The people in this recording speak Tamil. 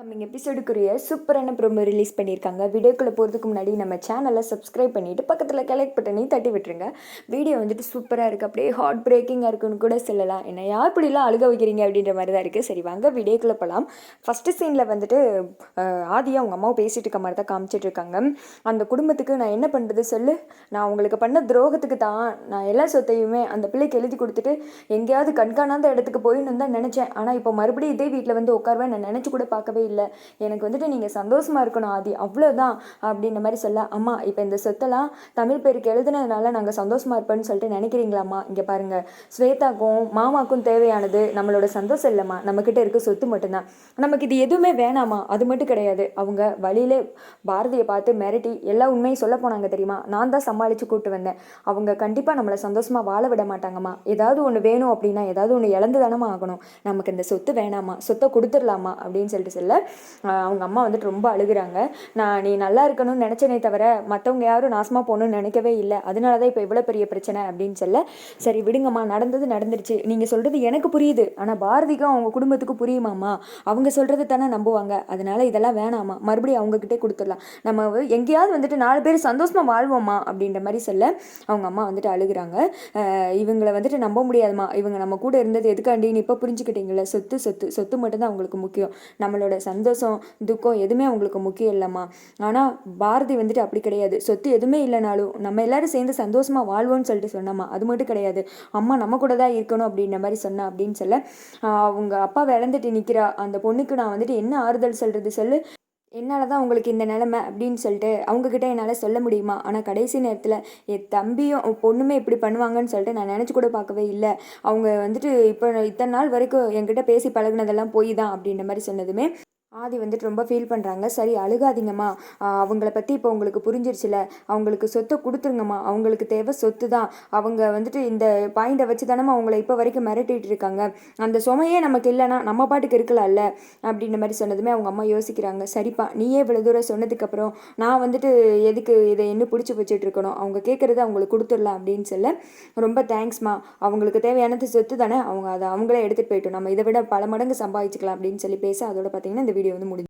கம்மிங் எபிசோடுக்குரிய சூப்பரான ப்ரோமோ ரிலீஸ் பண்ணியிருக்காங்க. வீடியோக்குள்ளே போகிறதுக்கு முன்னாடி நம்ம சேனலை சப்ஸ்கிரைப் பண்ணிவிட்டு பக்கத்தில் கலெக்ட் பட்டனையும் தட்டி விட்டுருங்க. வீடியோ வந்துட்டு சூப்பராக இருக்குது அப்படியே ஹார்ட் பிரேக்கிங்காக இருக்குன்னு கூட சொல்லலாம். என்ன யார் இப்படிலாம் அழுக வைக்கிறீங்க அப்படின்ற மாதிரி தான் இருக்குது சரி வாங்க வீடியோக்குள்ளே போகலாம் ஃபஸ்ட்டு சீனில் வந்துட்டு ஆதியாக அவங்க அம்மாவை பேசிகிட்டு இருக்க மாதிரி தான் காமிச்சிட்டு இருக்காங்க. அந்த குடும்பத்துக்கு நான் என்ன பண்ணுறது சொல்லு? நான் உங்களுக்கு பண்ண துரோகத்துக்கு தான் நான் எல்லா சொத்தையுமே அந்த பிள்ளைக்கு எழுதி கொடுத்துட்டு எங்கேயாவது கண்காணாத இடத்துக்கு போயின்னு தான் நினச்சேன். ஆனால் இப்போ மறுபடியும் இதே வீட்டில் வந்து உட்காருவேன் நான் நினச்சி கூட பார்க்கவே இல்லை. எனக்கு வந்துட்டு நீங்கள் சந்தோஷமாக இருக்கணும் ஆதி. அவ்வளோதான் அப்படின்ற மாதிரி சொல்ல அம்மா இப்போ இந்த சொத்தெல்லாம் தமிழ் பேருக்கு எழுதுனதுனால நாங்கள் சந்தோஷமாக இருப்போம்னு சொல்லிட்டு நினைக்கிறீங்களாம்மா? இங்கே பாருங்கள் ஸ்வேதாக்கும் மாமாக்கும் தேவையானது நம்மளோட சந்தோஷம் இல்லைம்மா. நம்மக்கிட்ட இருக்க சொத்து மட்டும்தான். நமக்கு இது எதுவுமே வேணாமா அது மட்டும் கிடையாது. அவங்க வழியிலே பாரதியை பார்த்து மிரட்டி எல்லா உண்மையும் சொல்ல போனாங்க தெரியுமா? நான் தான் சமாளித்து கூட்டு வந்தேன். அவங்க கண்டிப்பாக நம்மளை சந்தோஷமாக வாழ விட மாட்டாங்கம்மா. ஏதாவது ஒன்று வேணும் அப்படின்னா ஏதாவது ஒன்று இழந்து தானமா ஆகணும். நமக்கு இந்த சொத்து வேணாமா சொத்தை கொடுத்துடலாமா அப்படின்னு சொல்லிட்டு சொல்ல அவங்க அம்மா வந்துட்டு ரொம்ப அழுகுறாங்க. நான் நீ நல்லா இருக்கணும்னு நினச்சனே தவிர மற்றவங்க யாரும் நாசமாக போகணும்னு நினைக்கவே இல்லை. அதனால தான் இப்போ இவ்வளோ பெரிய பிரச்சனை அப்படின்னு சொல்ல சரி விடுங்கம்மா நடந்தது நடந்துருச்சு. நீங்கள் சொல்கிறது எனக்கு புரியுது. ஆனால் பாரதிக்கும் அவங்க குடும்பத்துக்கு புரியுமாம்மா? அவங்க சொல்கிறது தானே நம்புவாங்க. அதனால இதெல்லாம் வேணாமா மறுபடியும் அவங்கக்கிட்டே கொடுத்துடலாம். நம்ம எங்கேயாவது வந்துட்டு நாலு பேர் சந்தோஷமாக வாழ்வோம்மா அப்படின்ற மாதிரி சொல்ல அவங்க அம்மா வந்துட்டு அழுகிறாங்க. இவங்களை வந்துட்டு நம்ப முடியாதும்மா. இவங்க நம்ம கூட இருந்தது எதுக்காண்டின்னு இப்போ புரிஞ்சுக்கிட்டீங்களே சொத்து சொத்து. சொத்து மட்டும்தான் அவங்களுக்கு முக்கியம். நம்மளோட சந்தோஷம் துக்கம் எதுவுமே அவங்களுக்கு முக்கியம் இல்லைம்மா. ஆனால் பாரதி வந்துட்டு அப்படி கிடையாது. சொத்து எதுவுமே இல்லைனாலும் நம்ம எல்லாரும் சேர்ந்து சந்தோஷமாக வாழ்வோம்னு சொல்லிட்டு சொன்னம்மா. அது மட்டும் கிடையாது. அம்மா நம்ம கூட தான் இருக்கணும் அப்படின்ற மாதிரி சொன்னா அப்படின்னு சொல்ல அவங்க அப்பா விளந்துட்டு நிற்கிறா அந்த பொண்ணுக்கு நான் வந்துட்டு என்ன ஆறுதல் சொல்கிறது சொல்லு? என்னால் தான் உங்களுக்கு இந்த நிலமை? அப்படின்னு சொல்லிட்டு அவங்கக்கிட்ட என்னால் சொல்ல முடியுமா? ஆனால் கடைசி நேரத்தில் என் தம்பியும் பொண்ணுமே இப்படி பண்ணுவாங்கன்னு சொல்லிட்டு நான் நினச்சி கூட பார்க்கவே இல்லை. அவங்க வந்துட்டு இப்போ இத்தனை நாள் வரைக்கும் என்கிட்ட பேசி பழகுனதெல்லாம் போய் தான் அப்படின்ற மாதிரி சொன்னதுமே ஆதி வந்துட்டு ரொம்ப ஃபீல் பண்ணுறாங்க சரி அழுகாதீங்கம்மா. அவங்கள பற்றி இப்போ உங்களுக்கு புரிஞ்சிருச்சுல. அவங்களுக்கு சொத்தை கொடுத்துருங்கம்மா. அவங்களுக்கு தேவை சொத்து தான். அவங்க வந்துட்டு இந்த பாயிண்டை வச்சு தானம்மா அவங்கள இப்போ வரைக்கும் மிரட்டிகிட்டு இருக்காங்க. அந்த சுமையே நமக்கு இல்லைன்னா நம்ம பாட்டுக்கு இருக்கலாம்ல அப்படின்ற மாதிரி சொன்னதுமே அவங்க அம்மா யோசிக்கிறாங்க. சரிப்பா நீயே இவ்வளோ தூரம் சொன்னதுக்கப்புறம் நான் வந்துட்டு எதுக்கு இதை என்ன பிடிச்சி வச்சுட்டு இருக்கணும்? அவங்க கேட்குறத அவங்களுக்கு கொடுத்துடலாம் அப்படின்னு சொல்ல ரொம்ப தேங்க்ஸ்மா அவங்களுக்கு தேவையானது சொத்து தானே அவங்க அதை அவங்களே எடுத்துகிட்டு போயிட்டோம். நம்ம இதை விட பல மடங்கு சம்பாதிச்சுக்கலாம் அப்படின்னு சொல்லி பேச அதோட பார்த்தீங்கன்னா இந்த வீடியோ வந்து முடிஞ்சு